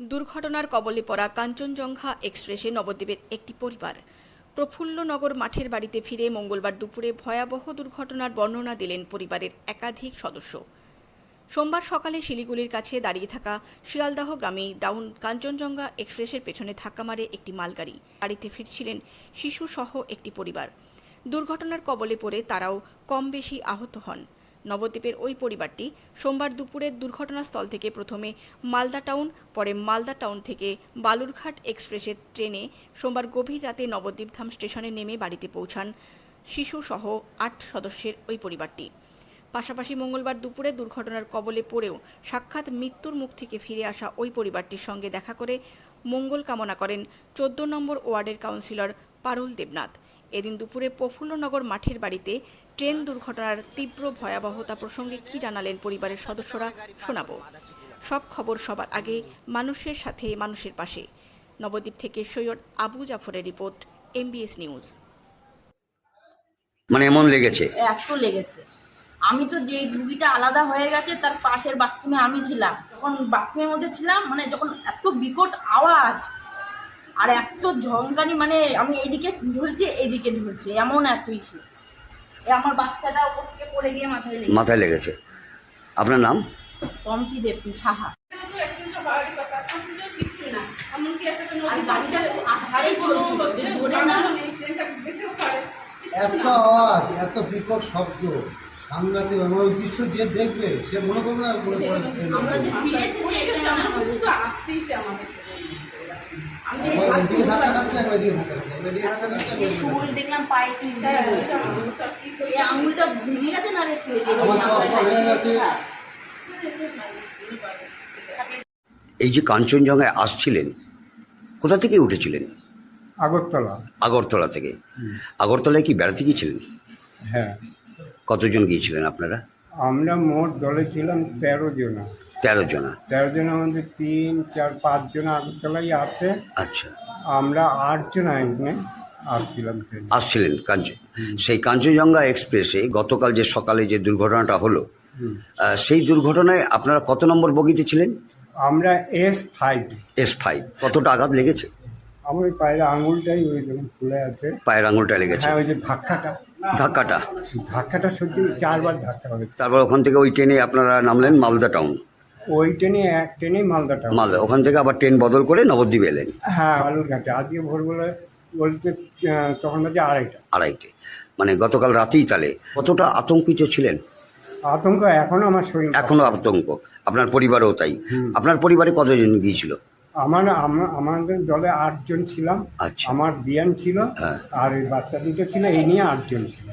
দুর্ঘটনার কবলে পড়া কাঞ্চনজঙ্ঘা এক্সপ্রেসে নবদ্বীপের একটি পরিবার। প্রফুল্লনগর মাঠের বাড়িতে ফিরে মঙ্গলবার দুপুরে ভয়াবহ দুর্ঘটনার বর্ণনা দিলেন পরিবারের একাধিক সদস্য। সোমবার সকালে শিলিগুড়ির কাছে দাঁড়িয়ে থাকা শিয়ালদাহ গ্রামে ডাউন কাঞ্চনজঙ্ঘা এক্সপ্রেসের পেছনে ধাক্কা মারে একটি মালগাড়ি। গাড়িতে ফিরছিলেন শিশুসহ একটি পরিবার। দুর্ঘটনার কবলে পড়ে তারাও কম বেশি আহত হন। নবদ্বীপের ওই পরিবারটি সোমবার দুপুরে দুর্ঘটনাস্থল থেকে প্রথমে মালদা টাউন, পরে মালদা টাউন থেকে বালুরঘাট এক্সপ্রেসের ট্রেনে সোমবার গভীর রাতে নবদ্বীপধাম স্টেশনে নেমে বাড়িতে পৌঁছান শিশুসহ আট সদস্যের ওই পরিবারটি। পাশাপাশি মঙ্গলবার দুপুরে দুর্ঘটনার কবলে পড়েও সাক্ষাৎ মৃত্যুর মুখ থেকে ফিরে আসা ওই পরিবারটির সঙ্গে দেখা করে মঙ্গল কামনা করেন চোদ্দ নম্বর ওয়ার্ডের কাউন্সিলর পারুল দেবনাথ। এদিন দুপুরে প্রফুল্লনগর মাঠের বাড়িতে ট্রেন দুর্ঘটনার তীব্র ভয়াবহতা প্রসঙ্গে কি জানালেন পরিবারের সদস্যরা শোনাবো। সব খবর সবার আগে মানুষের সাথে মানুষের পাশে। নবদ্বীপ থেকে সৈয়দ আবু জাফরের রিপোর্ট এমবিএস নিউজ। মানে এমন লেগেছে? এত লেগেছে। আমি তো যে রুগীটা আলাদা হয়ে গেছে তার পাশের বাথরুমে আমি ছিলাম। তখন বাথরুমের মধ্যে ছিলাম মানে যখন এত বিকট আওয়াজ আর এত ঝঙ্কানি মানে আমি এদিকে ঢুলছি এদিকে ঢুলছি এমন এত ইসে এ আমার বাচ্চাটা ওপর থেকে পড়ে গিয়ে মাথায় লেগে মাথায় লেগেছে। আপনার নাম? পম্পি দেব সাহা। এত আওয়াজ এত বিকট শব্দ। সাংঘাতিক এবং ওই দৃশ্য যে দেখবে সে মনে করবে না মনে করে দেখলাম পায়ে একটু ইঞ্জুরি হয়েছে এই আঙুলটা ভেঙে না। এই যে কাঞ্চনজঙ্ঘায় আসছিলেন কোথা থেকে উঠেছিলেন? আগরতলা। আগরতলা থেকে। আগরতলায় কি বেড়াতে গিয়েছিলেন? হ্যাঁ। কতজন গিয়েছিলেন আপনারা? আমরা মোট দলে ছিলাম তেরো জনা। তেরো জনা। তেরো জন আমাদের তিন চার পাঁচ জন আগরতলাই আছে। আচ্ছা। আমরা আটজন এখানে আসছিলাম আসছিলেন কাঞ্চন সেই কাঞ্চনজঙ্ঘা এক্সপ্রেসে গতকাল যে সকালে যে দুর্ঘটনাটা হলো সেই দুর্ঘটনায় আপনারা কত নম্বর বগিতে ছিলেন? আমরা এস ফাইভ। S five. কতটা আঘাত লেগেছে? আমার ওই পায়ের আঙুলটাই ওই যখন খুলে আছে। পায়ের আঙুলটা লেগেছে। হ্যাঁ ওই যে ধাক্কাটা। ধাক্কাটা? ধাক্কাটা সত্যি চারবার ধাক্কা হবে তারপর ওখান থেকে ওই ট্রেনে আপনারা নামলেন মালদা টাউন। ওই ট্রেনে এক ট্রেনেই মালদাটা মালদা ওখান থেকে আবার ট্রেন বদল করে নবদ্বীপ এলেন। হ্যাঁ বালুরঘাটে আজকে ভোরবেলা বলতে আহ, তখন বাজে আড়াইটা। আড়াইটে। মানে গতকাল রাতেই তাহলে কতটা আতঙ্কিত ছিলেন? আতঙ্ক এখনও আমার শরীর এখনও আতঙ্ক। আপনার পরিবারেও তাই। আপনার পরিবারে কতজন গিয়েছিল? আমার আমা- আমাদের দলে আটজন ছিলাম। আচ্ছা। আমার বিয়ান ছিল হ্যাঁ। আর ওই বাচ্চা দুটো ছিল এই নিয়ে আটজন ছিল।